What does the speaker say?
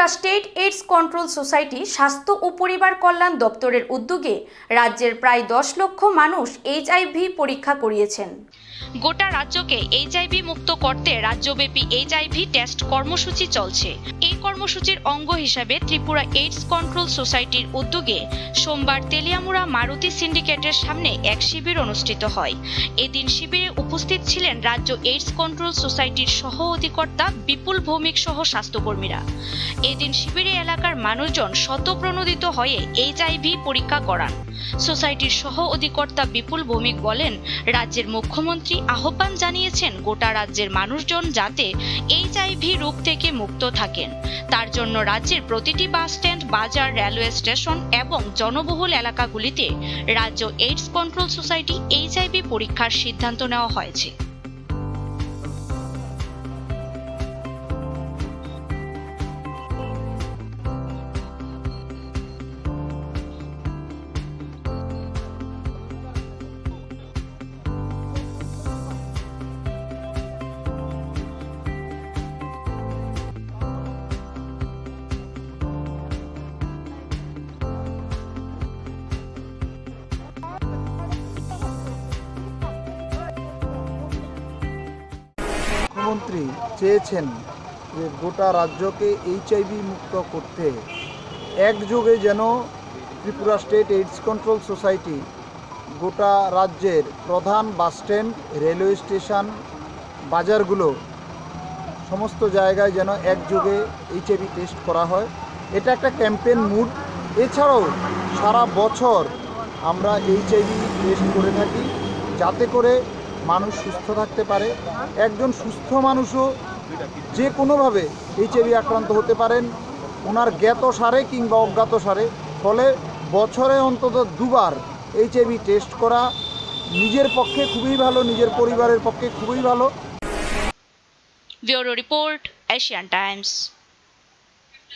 Tripura state AIDS control society স্বাস্থ্য ও পরিবার কল্যাণ দপ্তরের উদ্যোগে রাজ্যের প্রায় দশ লক্ষ মানুষ এইচআইভি পরীক্ষা করিয়েছেন। গোটা রাজ্যকে এইচআইভি মুক্ত করতে রাজ্যব্যাপী এইচআইভি টেস্ট কর্মসূচি চলছে। এই কর্মসূচির অঙ্গ হিসাবে ত্রিপুরা এইডস কন্ট্রোল সোসাইটির উদ্যোগে সোমবার তেলিয়ামুড়া মারুতি সিন্ডিকেটের সামনে এক শিবির অনুষ্ঠিত হয়। এদিন শিবিরে উপস্থিত ছিলেন রাজ্য এইডস কন্ট্রোল সোসাইটির সহ অধিকর্তা বিপুল ভৌমিক সহ স্বাস্থ্যকর্মীরা। এদিন শিবিরে এলাকার মানুষজন শতপ্রণোদিত হয়ে এইচআইভি পরীক্ষা করান। সোসাইটির সহ অধিকর্তা বিপুল ভৌমিক বলেন, রাজ্যের মুখ্যমন্ত্রী আহ্বান জানিয়েছেন গোটা রাজ্যের মানুষজন যাতে এইচআইভি রোগ থেকে মুক্ত থাকেন। তার জন্য রাজ্যের প্রতিটি বাস স্ট্যান্ড, বাজার, রেলওয়ে স্টেশন এবং জনবহুল এলাকাগুলিতে রাজ্য এইডস কন্ট্রোল সোসাইটি এইচআইভি পরীক্ষার সিদ্ধান্ত নেওয়া হয়েছে। মুখ্যমন্ত্রী চেয়েছেন যে গোটা রাজ্যকে এইচআইভি মুক্ত করতে। একযোগে যেন Tripura state AIDS control society গোটা রাজ্যের প্রধান বাসস্ট্যান্ড রেলওয়ে স্টেশন, বাজারগুলো সমস্ত জায়গায় যেন একযোগে এইচআইভি টেস্ট করা হয়। এটা একটা ক্যাম্পেন মুড। এছাড়াও সারা বছর আমরা এইচআইভি টেস্ট করে থাকি। যাতে করে মানুষ সুস্থ থাকতে পারে, একজন সুস্থ মানুষও যে কোনোভাবে এইচআইভি আক্রান্ত হতে পারেন, ওনার জ্ঞাত সারে কিংবা অজ্ঞাত সারে, ফলে বছরে অন্তত দুবার এইচআইভি টেস্ট করা নিজের পক্ষে খুবই ভালো, নিজের পরিবারের পক্ষে খুবই ভালো। Report Asian Times.